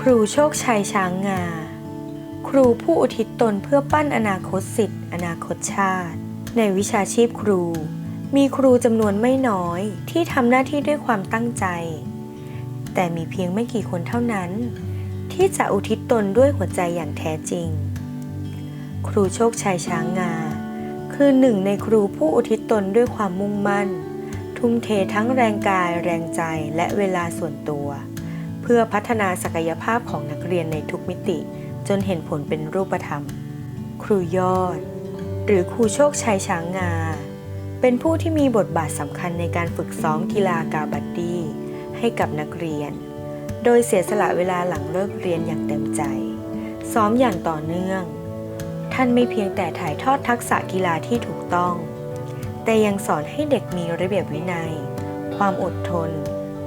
ครูโชคชัยช้างงา ครูผู้อุทิศตนเพื่อปั้นอนาคตสิทธิ์อนาคตชาติ ในวิชาชีพครู มีครูจำนวนไม่น้อยที่ทำหน้าที่ด้วยความตั้งใจ แต่มีเพียงไม่กี่คนเท่านั้น ที่จะอุทิศตนด้วยหัวใจอย่างแท้จริง ครูโชคชัยช้างงา คือหนึ่งในครูผู้อุทิศตนด้วยความมุ่งมั่น ทุ่มเททั้งแรงกายแรงใจและเวลาส่วนตัว เพื่อพัฒนาศักยภาพของนักเรียนในทุกมิติ จนเห็นผลเป็นรูปธรรม ครูยอด หรือครูโชคชัยช้างงา เป็นผู้ที่มีบทบาทสำคัญในการฝึกซ้อมกีฬากาบัดดี้ให้กับนักเรียน โดยเสียสละเวลาหลังเลิกเรียนอย่างเต็มใจ ซ้อมอย่างต่อเนื่อง ท่านไม่เพียงแต่ถ่ายทอดทักษะกีฬาที่ถูกต้อง แต่ยังสอนให้เด็กมีระเบียบวินัย ความอดทน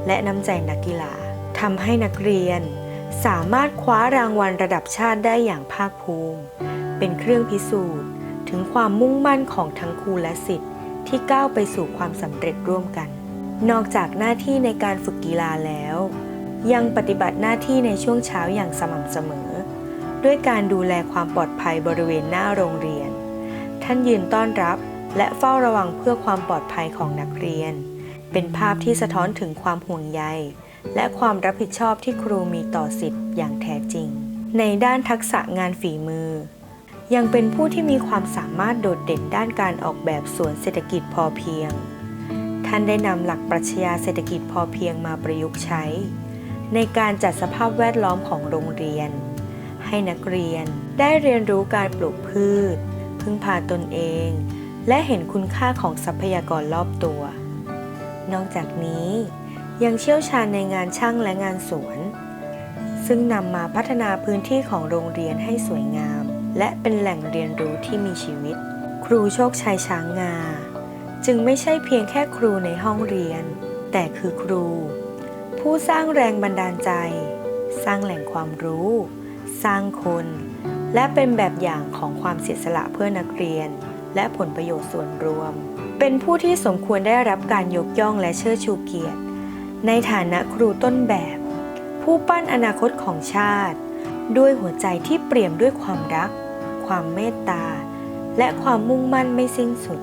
และน้ำใจนักกีฬา ทำให้นักเรียน สามารถคว้ารางวัลระดับชาติได้อย่างภาคภูมิ เป็นเครื่องพิสูจน์ ถึงความมุ่งมั่นของทั้งครูและสิทธิ์ที่ก้าวไปสู่ความสำเร็จร่วมกัน นอกจากหน้าที่ในการฝึกกีฬาแล้ว ยังปฏิบัติหน้าที่ในช่วงเช้าอย่างสม่ำเสมอ ด้วยการดูแลความปลอดภัยบริเวณหน้าโรงเรียน ท่านยืนต้อนรับและเฝ้าระวังเพื่อความปลอดภัยของนักเรียน เป็นภาพที่สะท้อนถึงความห่วงใย และความรับผิดชอบที่ครูมีต่อสิทธิ์อย่างแท้จริง ในด้านทักษะงานฝีมือ ยังเป็นผู้ที่มีความสามารถโดดเด่นด้านการออกแบบสวนเศรษฐกิจพอเพียง ท่านได้นำหลักปรัชญาเศรษฐกิจพอเพียงมาประยุกต์ใช้ ในการจัดสภาพแวดล้อมของโรงเรียน ให้นักเรียนได้เรียนรู้การปลูกพืช พึ่งพาตนเอง และเห็นคุณค่าของทรัพยากรรอบตัว นอกจากนี้ ยังเชี่ยวชาญในงานช่างและงานสวน ซึ่งนำมาพัฒนาพื้นที่ของโรงเรียนให้สวยงาม และเป็นแหล่งเรียนรู้ที่มีชีวิต ครูโชคชัยช้างงา จึงไม่ใช่เพียงแค่ครูในห้องเรียน แต่คือครู ผู้สร้างแรงบันดาลใจ สร้างแหล่งความรู้ สร้างคน และเป็นแบบอย่างของความเสียสละเพื่อนักเรียน และผลประโยชน์ส่วนรวม เป็นผู้ที่สมควรได้รับการยกย่องและเชิดชูเกียรติ ในฐานะครูต้นแบบ ผู้ปั้นอนาคตของชาติ ด้วยหัวใจที่เปี่ยมด้วยความรัก ความเมตตา และความมุ่งมั่นไม่สิ้นสุด